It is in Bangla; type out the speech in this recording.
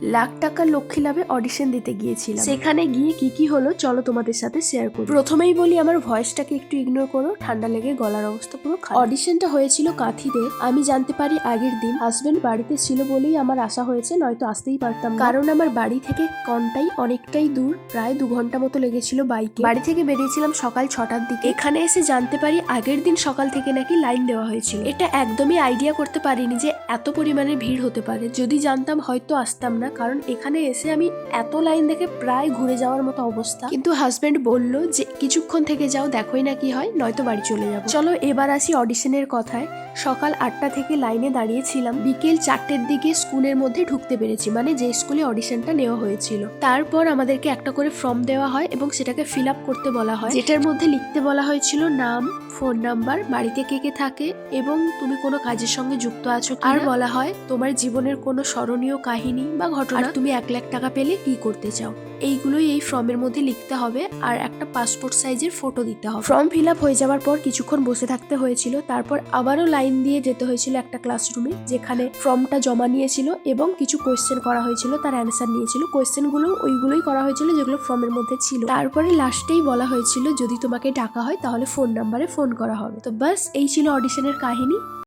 লাখ টাকা লক্ষ্মী লাভে অডিশন দিতে গিয়েছিলাম। সেখানে গিয়ে কি কি হলো চলো তোমাদের সাথে শেয়ার করি। প্রথমেই বলি আমার ভয়েসটাকে একটু ইগনোর করো ঠান্ডা লেগে গলার অবস্থা পুরো অডিশনটা হয়েছিল কাঁথিতে আমি জানতে পারি আগের দিন হাজবেন্ড বাড়িতে ছিল বলেই আমার আশা হয়েছে নয়তো আসতেই পারতাম কারণ আমার বাড়ি থেকে কনটাই অনেকটাই দূর প্রায় দু ঘণ্টা মতো লেগেছিল বাইকে বাড়ি থেকে বেরিয়েছিলাম সকাল ছটার দিকে। এখানে এসে জানতে পারি আগের দিন সকাল থেকে নাকি লাইন দেওয়া হয়েছিল। এটা একদমই আইডিয়া করতে পারিনি যে এত পরিমাণে ভিড় হতে পারে। যদি জানতাম হয়তো আসতাম না। কারণ এখানে এসে আমি এত লাইন দেখে প্রায় ঘুরে যাওয়ার মতো অবস্থা। কিন্তু হাজবেন্ড বলল যে, কিছুক্ষণ থেকে যাও, দেখোই না কি হয়, নয়তো বাড়ি চলে যাব। চলো এবার আসি অডিশনের কথায়। সকাল আটটা থেকে লাইনে দাঁড়িয়েছিলাম। বিকেল চারটের দিকে স্কুলের মধ্যে ঢুকতে পেরেছি মানে যে স্কুলে অডিশনটা নেওয়া হয়েছিল। তারপর আমাদেরকে একটা করে ফর্ম দেওয়া হয় এবং সেটাকে ফিল আপ করতে বলা হয়। যেটার মধ্যে লিখতে বলা হয়েছিল নাম ফোন নাম্বার বাড়িতে কে কে থাকে এবং তুমি কোনো কাজের সঙ্গে যুক্ত আছো আর বলা হয়, তোমার জীবনের কোনো স্মরণীয় কাহিনী বা ঘটনা? আর তুমি এক লাখ টাকা পেলে কি করতে চাও? এইগুলোই এই ফর্মের মধ্যে লিখতে হবে আর একটা পাসপোর্ট সাইজের ফটো দিতে হবে। ফর্ম ফিল আপ হয়ে যাওয়ার পর কিছুক্ষণ বসে থাকতে হয়েছিল তারপর আবারও লাইন দিয়ে যেতে হয়েছিল একটা ক্লাসরুমে যেখানে ফর্মটা জমা নিয়েছিল এবং কিছু কোয়েশ্চেন করা হয়েছিল তার অ্যান্সার নিয়েছিল। কোয়েশ্চেনগুলো ওইগুলোই করা হয়েছিল যেগুলো ফর্মের মধ্যে ছিল। তারপরে লাস্টেই বলা হয়েছিল যদি তোমাকে ডাকা হয় তাহলে ফোন নাম্বারে ফোন করা হবে। তো বাস এই ছিল অডিশনের কাহিনী।